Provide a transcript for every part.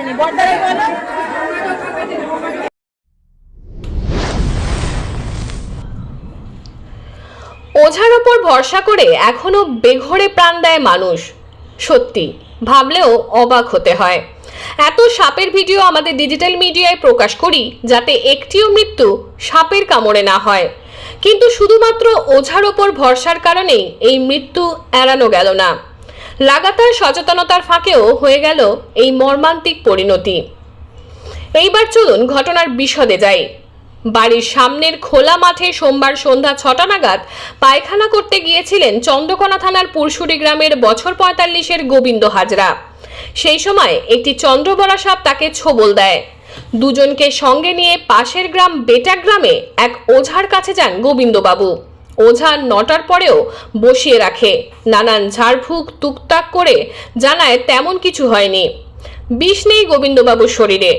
আসেনি বর্দারে বলো। ওঝার ওপর ভরসা করে এখনও বেঘরে প্রাণ দেয় মানুষ। সত্যি, ভাবলেও অবাক হতে হয়। এত সাপের ভিডিও আমাদের ডিজিটাল মিডিয়ায় প্রকাশ করি যাতে একটিও মৃত্যু সাপের কামড়ে না হয়। কিন্তু শুধুমাত্র ওঝার ওপর ভরসার কারণেই এই মৃত্যু এড়ানো গেল না। লাগাতার সচেতনতার ফাঁকেও হয়ে গেল এই মর্মান্তিক পরিণতি। এইবার চলুন ঘটনার বিশদে যাই। বাড়ির সামনের খোলা মাঠে সোমবার সন্ধ্যা ছটা নাগাদ পায়খানা করতে গিয়েছিলেন চন্দ্রকোনা থানার পুরশুরি গ্রামের বছর পঁয়তাল্লিশের গোবিন্দ হাজরা। সেই সময় একটি চন্দ্রবরা সাপ তাকে ছোবল দেয়। দুজনকে সঙ্গে নিয়ে পাশের গ্রাম বেটা গ্রামে এক ওঝার কাছে যান গোবিন্দবাবু। ওঝা নটার পরেও বসিয়ে রাখে। নানান ঝাড়ফুঁক, তুকতাক করে জানায় তেমন কিছু হয়নি। বিষ নেই গোবিন্দবাবুর শরীরে।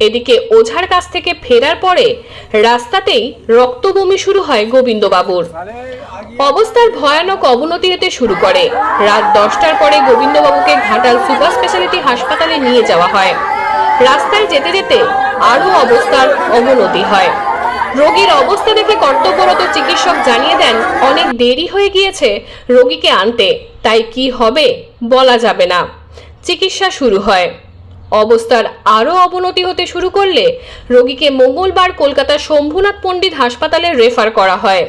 এদিকে ওঝার কাছ থেকে ফেরার পরে রাস্তাতেই রক্তবমি শুরু হয় গোবিন্দবাবুর। অবস্থার ভয়ানক অবনতি হতে শুরু করে। রাত দশটার পরে গোবিন্দবাবুকে ঘাটাল সুপার স্পেশালিটি হাসপাতালে নিয়ে যাওয়া হয়। রাস্তায় যেতে যেতে আরও অবস্থার অবনতি হয়। রোগীর অবস্থা দেখে কর্তব্যরত চিকিৎসক জানিয়ে দেন, অনেক দেরি হয়ে গিয়েছে রোগীকে আনতে, তাই কি হবে বলা যাবে না। চিকিৎসা শুরু হয়। অবস্থার আরও অবনতি হতে শুরু করলে রোগীকে মঙ্গলবার কলকাতার শম্ভুনাথ পণ্ডিত হাসপাতালে রেফার করা হয়।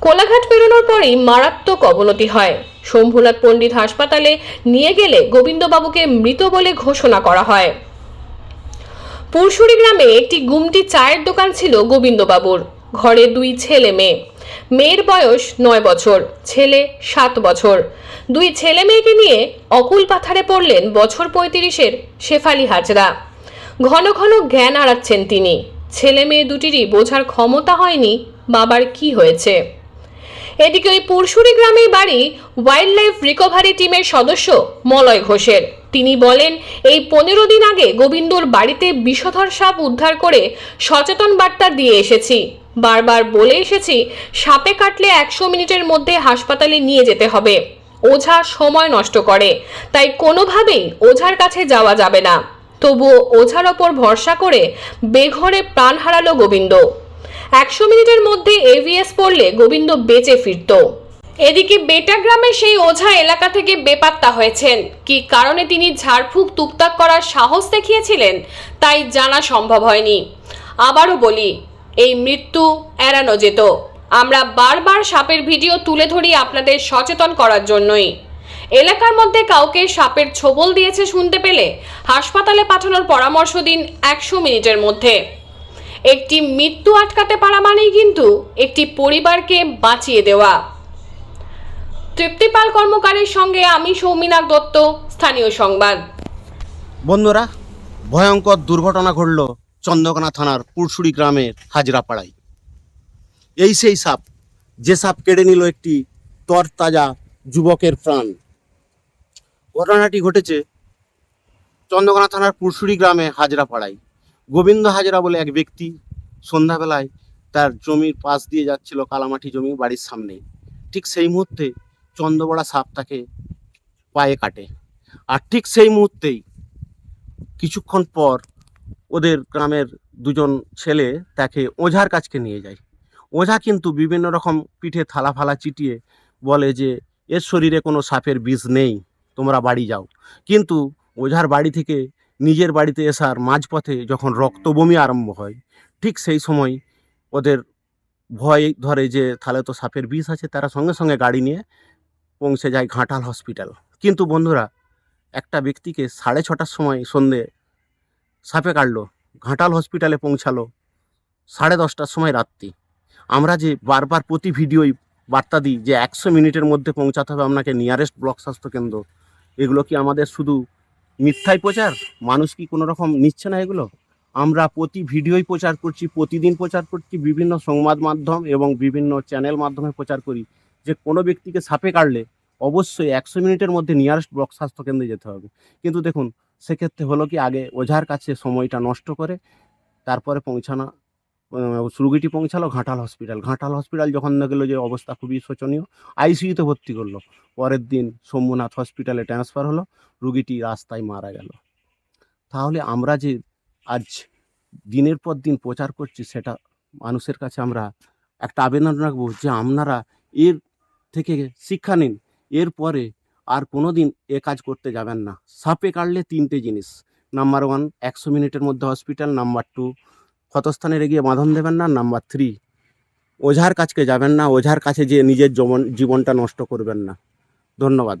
কোলাঘাট পেরোনোর পরেই মারাত্মক অবনতি হয়। শম্ভুনাথ পণ্ডিত হাসপাতালে নিয়ে গেলে গোবিন্দবাবুকে মৃত বলে ঘোষণা করা হয়। পুরশুরি গ্রামে একটি গুমটি চায়ের দোকান ছিল গোবিন্দবাবুর। ঘরে দুই ছেলে মেয়ে। মেয়ের বয়স নয় বছর, ছেলে সাত বছর। দুই ছেলে মেয়েকে নিয়ে অকুল পাথারে পড়লেন বছর পঁয়ত্রিশের শেফালি হাজরা। ঘন ঘন জ্ঞান হারাচ্ছেন তিনি। ছেলে মেয়ে দুটিরই বোঝার ক্ষমতা হয়নি বাবার কি হয়েছে। এদিকে ওই পুরশুরি গ্রামেই বাড়ি ওয়াইল্ড লাইফ রিকভারি টিমের সদস্য মলয় ঘোষের। তিনি বলেন, এই পনেরো দিন আগে গোবিন্দর বাড়িতে বিষধর সাপ উদ্ধার করে সচেতন বার্তা দিয়ে এসেছি। বারবার বলে এসেছি, সাপে কাটলে একশো মিনিটের মধ্যে হাসপাতালে নিয়ে যেতে হবে। ওঝা সময় নষ্ট করে। তাই কোনোভাবেই ওঝার কাছে যাওয়া যাবে না। তবুও ওঝার ওপর ভরসা করে বেঘরে প্রাণ হারালো গোবিন্দ। একশো মিনিটের মধ্যে এভিএস পড়লে গোবিন্দ বেঁচে ফিরত। এদিকে বেটা গ্রামে সেই ওঝা এলাকা থেকে বেপাত্তা হয়েছেন। কি কারণে তিনি ঝাড়ফুঁক তুকতাক করার সাহস দেখিয়েছিলেন, তাই জানা সম্ভব হয়নি। আবারও বলি, এই মৃত্যু এড়ানো যেত। আমরা বারবার সাপের ভিডিও তুলে ধরি আপনাদের সচেতন করার জন্যই। এলাকার মধ্যে কাউকে সাপের ছোবল দিয়েছে শুনতে পেলে হাসপাতালে পাঠানোর পরামর্শ দিন একশো মিনিটের মধ্যে। একটি মৃত্যু আটকাতে পারা মানেই কিন্তু একটি পরিবারকে বাঁচিয়ে দেওয়া। তৃপ্তিপাল কর্মকারের সঙ্গে আমি সৌমিনাথ দত্ত, স্থানীয় সংবাদ। বন্ধুরা, ভয়ঙ্কর দুর্ঘটনা ঘটল চন্দ্রকোনা থানার পুরসুড়ি গ্রামের হাজরাপাড়ায়। এই সেই সাপ, যে সাপ কেড়ে নিল একটি তরতাজা যুবকের প্রাণ। ঘটনাটি ঘটেছে চন্দ্রকোনা থানার পুরসুড়ি গ্রামে হাজরাপাড়ায়। গোবিন্দ হাজরা বলে এক ব্যক্তি সন্ধ্যাবেলায় তার জমির পাশ দিয়ে যাচ্ছিল কালামাটি জমি বাড়ির সামনে। ঠিক সেই মুহূর্তে চন্দ্রবড়া সাপ তাকে পায়ে কাটে। আর ঠিক সেই মুহূর্তেই কিছুক্ষণ পর ওদের গ্রামের দুজন ছেলে তাকে ওঝার কাছকে নিয়ে যায়। ওঝা কিন্তু বিভিন্ন রকম পিঠে থালা ফালা চিটিয়ে বলে যে, এর শরীরে কোনো সাপের বিষ নেই, তোমরা বাড়ি যাও। কিন্তু ওঝার বাড়ি থেকে নিজের বাড়িতে এসার মাঝপথে যখন রক্তবমি আরম্ভ হয়, ঠিক সেই সময় ওদের ভয় ধরে যে, তাহলে তো সাপের বিষ আছে, তারা সঙ্গে সঙ্গে গাড়ি নিয়ে পৌঁছে যায় ঘাটাল হসপিটাল। কিন্তু বন্ধুরা, একটা ব্যক্তিকে সাড়ে ছটার সময় সন্ধে সাপে কাটলো, ঘাটাল হসপিটালে পৌঁছালো সাড়ে দশটার সময় রাত্রি। আমরা যে বারবার প্রতি ভিডিওই বার্তা দিই যে একশো মিনিটের মধ্যে পৌঁছাতে হবে আপনাকে নিয়ারেস্ট ব্লক স্বাস্থ্যকেন্দ্র এগুলো কি আমাদের শুধু মিথ্যাই প্রচার? মানুষ কি কোনো রকম নিচ্ছে না এগুলো? আমরা প্রতি ভিডিওই প্রচার করছি, প্রতিদিন প্রচার করছি, বিভিন্ন সংবাদ মাধ্যম এবং বিভিন্ন চ্যানেল মাধ্যমে প্রচার করি। যে কোনো ব্যক্তিকে সাপে কাটলে অবশ্যই একশো মিনিটের মধ্যে নিয়ারেস্ট ব্লক স্বাস্থ্যকেন্দ্রে যেতে হবে। কিন্তু দেখুন, সেক্ষেত্রে হলো কি, আগে ওঝার কাছে সময়টা নষ্ট করে, তারপরে পৌঁছানো রুগীটি পৌঁছালো, ঘাটাল হসপিটাল ঘাটাল হসপিটাল যখন গেলো যে অবস্থা খুবই শোচনীয় আইসিইউতে ভর্তি করল। পরের দিন শম্ভুনাথ হসপিটালে ট্রান্সফার হলো, রুগীটি রাস্তায় মারা গেল। তাহলে আমরা যে আজ দিনের পর দিন প্রচার করছি, সেটা মানুষের কাছে আমরা একটা আবেদন রাখব যে আপনারা এর থেকে শিক্ষা নিন। এরপরে আর কোনো দিন এ কাজ করতে যাবেন না। সাপে কাটলে তিনটে জিনিস। নাম্বার ওয়ান, একশো মিনিটের মধ্যে হসপিটাল। নাম্বার টু, ক্ষতস্থানে গিয়ে বাঁধন দেবেন না। নাম্বার থ্রি, ওঝার কাছকে যাবেন না। ওঝার কাছে যে নিজের জীবন জীবনটা নষ্ট করবেন না। ধন্যবাদ।